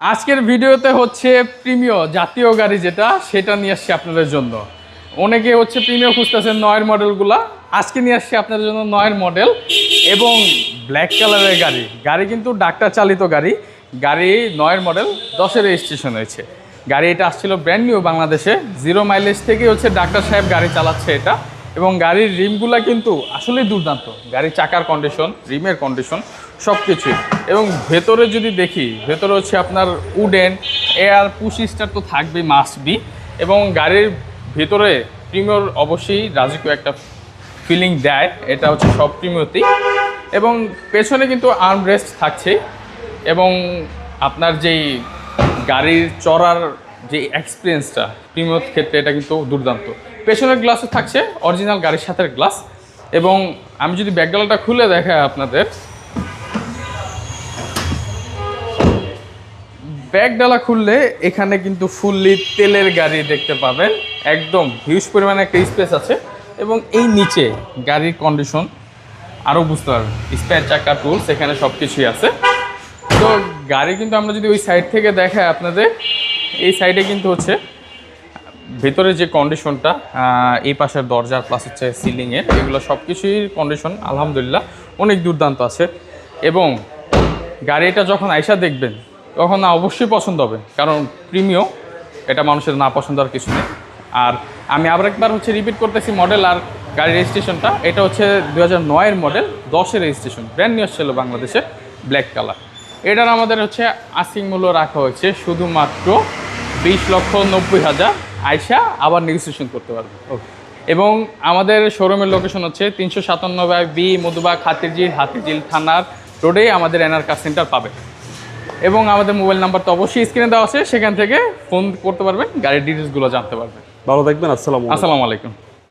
আজকের ভিডিওতে হচ্ছে প্রিমিয় জাতীয় গাড়ি যেটা, সেটা নিয়ে আসছি আপনাদের জন্য। অনেকে হচ্ছে প্রিমিয় খুঁজতেছেন নয়ের মডেলগুলা। আজকে নিয়ে আসছি আপনাদের জন্য নয়ের মডেল এবং ব্ল্যাক কালারের গাড়ি। গাড়ি কিন্তু ডাক্তার চালিত গাড়ি। গাড়ি নয়ের মডেল দশের রেজিস্ট্রেশন হয়েছে। গাড়ি এটা আসছিল ব্র্যান্ড নিউ বাংলাদেশে। জিরো মাইলেজ থেকে হচ্ছে ডাক্তার সাহেব গাড়ি চালাচ্ছে এটা। এবং গাড়ির রিমগুলা কিন্তু আসলেই দুর্দান্ত। গাড়ির চাকার কন্ডিশন রিমের কন্ডিশন সব কিছুই এবং ভেতরে যদি দেখি, ভেতরে হচ্ছে আপনার উডেন এয়ার পুশ স্টার তো থাকবেই মাস্ট বি এবং গাড়ির ভেতরে প্রিমিয়র অবশ্যই রাজকীয় একটা ফিলিং দেয়, এটা হচ্ছে সব প্রিমিয়তেই এবং পেছনে কিন্তু আর্ম রেস্ট থাকছে এবং আপনার যেই গাড়ির চড়ার যে এক্সপিরিয়েন্সটা প্রিমিয়র ক্ষেত্রে এটা কিন্তু দুর্দান্ত। পেছনের গ্লাসও থাকছে অরিজিনাল গাড়ির সাথে গ্লাস এবং আমি যদি ব্যাকডালাটা খুলে দেখাই আপনাদের ব্যাগ ডালা খুললে এখানে কিন্তু ফুললি তেলের গাড়ি দেখতে পাবেন। একদম হিউজ পরিমাণে একটা স্পেস আছে এবং এই নিচে গাড়ির কন্ডিশন আরও বুঝতে পারবেন। স্পেয়ার চাকা টুলস এখানে সব কিছুই আছে। তো গাড়ি কিন্তু আমরা যদি ওই সাইড থেকে দেখাই আপনাদের এই সাইডে কিন্তু হচ্ছে ভেতরে যে কন্ডিশনটা এই পাশের দরজার প্লাস হচ্ছে সিলিংয়ের এগুলো সব কিছুই কন্ডিশন আলহামদুলিল্লাহ, অনেক দুর্দান্ত আছে। এবং গাড়িটা যখন আইসা দেখবেন, তখন না অবশ্যই পছন্দ হবে, কারণ প্রিমিয় এটা মানুষের না পছন্দ আর কিছু নেই। আর আমি আবার একবার হচ্ছে রিপিট করতেছি মডেল আর গাড়ির রেজিস্ট্রেশনটা এটা হচ্ছে দু হাজার নয়ের মডেল দশের রেজিস্ট্রেশন ব্র্যান্ড নিউ ছিল বাংলাদেশে ব্ল্যাক কালার এটার আমাদের হচ্ছে আস্কিং মূল্য রাখা হয়েছে শুধুমাত্র বিশ লক্ষ নব্বই হাজার আয়সা আবার নেগোসিয়েশন করতে পারবে। এবং আমাদের শোরুমের লোকেশন হচ্ছে তিনশো সাতান্নব্বই বি মধুবাগ হাতিরঝিল হাতিঝিল থানার রোডে আমাদের এনআর কার সেন্টার পাবে। এবং আমাদের মোবাইল নাম্বার তো অবশ্যই স্ক্রিনে দেওয়া আছে সেখান থেকে ফোন করতে পারবেন গাড়ির ডিটেলসগুলো জানতে পারবেন। ভালো থাকবেন আসসালাম আসসালামু আলাইকুম।